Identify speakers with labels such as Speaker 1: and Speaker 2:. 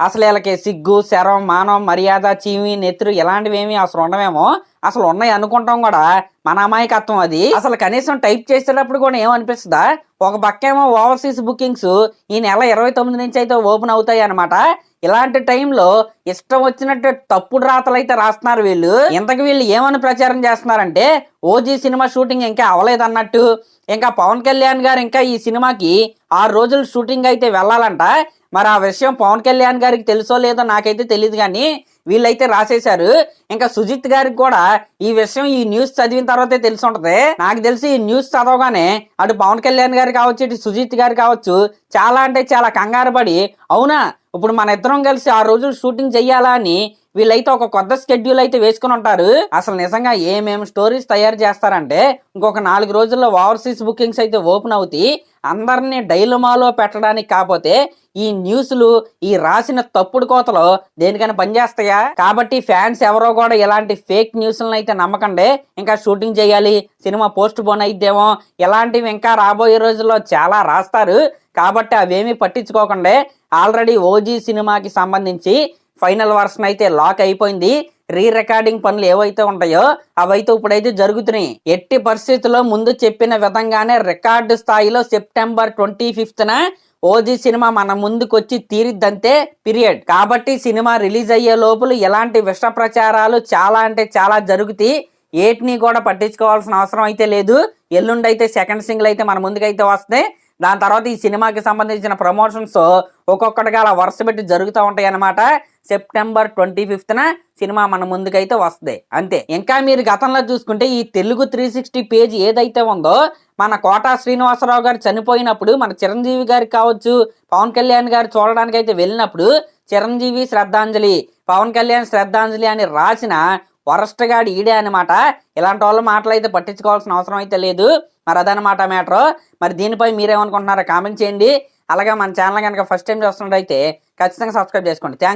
Speaker 1: అసలు వీళ్ళకి సిగ్గు శరం మానం మర్యాద చీమి నెత్తురు ఇలాంటివి అసలు ఉండవేమో. అసలు ఉన్నాయి అనుకుంటాం కూడా. మన అమాయకత్వం అది. అసలు కనీసం టైప్ చేసేటప్పుడు కూడా ఏమనిపిస్తుందా? ఒక పక్కేమో ఓవర్సీస్ బుకింగ్స్ ఈ నెల ఇరవై తొమ్మిది నుంచి అయితే ఓపెన్ అవుతాయి అనమాట ఇలాంటి టైంలో ఇష్టం వచ్చినట్టు తప్పుడు రాతలు అయితే రాస్తున్నారు వీళ్ళు. ఇంతకు వీళ్ళు ఏమని ప్రచారం చేస్తున్నారంటే ఓజీ సినిమా షూటింగ్ ఇంకా అవ్వలేదన్నట్టు ఇంకా పవన్ కళ్యాణ్ గారు ఇంకా ఈ సినిమాకి ఆరు రోజులు షూటింగ్ అయితే వెళ్ళాలంట. మరి ఆ విషయం పవన్ కళ్యాణ్ గారికి తెలుసో లేదో నాకైతే తెలియదు కానీ వీళ్ళైతే రాసేశారు. ఇంకా సుజిత్ గారికి కూడా ఈ విషయం ఈ న్యూస్ చదివిన తర్వాతే తెలిసి ఉంటది. నాకు తెలిసి ఈ న్యూస్ చదవగానే అటు పవన్ కళ్యాణ్ గారు కావచ్చు ఇటు సుజిత్ గారు కావచ్చు చాలా అంటే చాలా కంగారు పడి అవునా ఇప్పుడు మన ఇద్దరం కలిసి ఆ రోజులు షూటింగ్ చెయ్యాలా అని వీళ్ళైతే ఒక కొత్త స్కెడ్యూల్ అయితే వేసుకుని ఉంటారు. అసలు నిజంగా ఏమేమి స్టోరీస్ తయారు చేస్తారంటే ఇంకొక నాలుగు రోజుల్లో ఓవర్సీస్ బుకింగ్స్ అయితే ఓపెన్ అవుతాయి. అందరినీ డైలమాలో పెట్టడానికి కాకపోతే ఈ న్యూస్లు ఈ రాసిన తప్పుడు కోతలు దేనికైనా పనిచేస్తాయా? కాబట్టి ఫ్యాన్స్ ఎవరో కూడా ఇలాంటి ఫేక్ న్యూస్లను అయితే నమ్మకండి. ఇంకా షూటింగ్ చేయాలి సినిమా పోస్ట్ పోన్ అయిద్దేమో ఇలాంటివి ఇంకా రాబోయే రోజుల్లో చాలా రాస్తారు. కాబట్టి అవేమీ పట్టించుకోకండి. ఆల్రెడీ ఓజీ సినిమాకి సంబంధించి ఫైనల్ వర్షన్ అయితే లాక్ అయిపోయింది. రీ రికార్డింగ్ పనులు ఏవైతే ఉంటాయో అవైతే ఇప్పుడైతే జరుగుతున్నాయి. ఎట్టి పరిస్థితుల్లో ముందు చెప్పిన విధంగానే రికార్డు స్థాయిలో September twenty fifth OG cinema మన ముందుకు వచ్చి తీరిద్దంతే పీరియడ్ కాబట్టి సినిమా రిలీజ్ అయ్యే లోపల ఎలాంటి విష ప్రచారాలు చాలా అంటే చాలా జరుగుతాయి. ఏటిని కూడా పట్టించుకోవాల్సిన అవసరం అయితే లేదు. ఎల్లుండి అయితే సెకండ్ సింగిల్ అయితే మన ముందుకైతే వస్తాయి దాని తర్వాత ఈ సినిమాకి సంబంధించిన ప్రమోషన్స్ ఒక్కొక్కటిగా అలా వరుస పెట్టి జరుగుతూ ఉంటాయి అన్నమాట. సెప్టెంబర్ ట్వంటీ ఫిఫ్త్న సినిమా మన ముందుకైతే వస్తుంది. అంతే. ఇంకా మీరు గతంలో చూసుకుంటే ఈ తెలుగు త్రీ సిక్స్టీ పేజ్ ఏదైతే ఉందో మన కోటా శ్రీనివాసరావు గారు చనిపోయినప్పుడు మన చిరంజీవి గారికి కావచ్చు పవన్ కళ్యాణ్ గారు చూడడానికి అయితే వెళ్ళినప్పుడు చిరంజీవి శ్రద్ధాంజలి పవన్ కళ్యాణ్ శ్రద్ధాంజలి అని రాసిన వరస్ట్ గాడి ఈడే అనమాట ఇలాంటి వాళ్ళ మాటలు అయితే పట్టించుకోవాల్సిన అవసరం అయితే లేదు. మరి అదనమాట మ్యాటర్. మరి దీనిపై మీరేమనుకుంటున్నారో కామెంట్ చేయండి. అలాగే మన ఛానల్ కనుక ఫస్ట్ టైం చూస్తున్నట్టయితే ఖచ్చితంగా సబ్స్క్రైబ్ చేసుకోండి. థ్యాంక్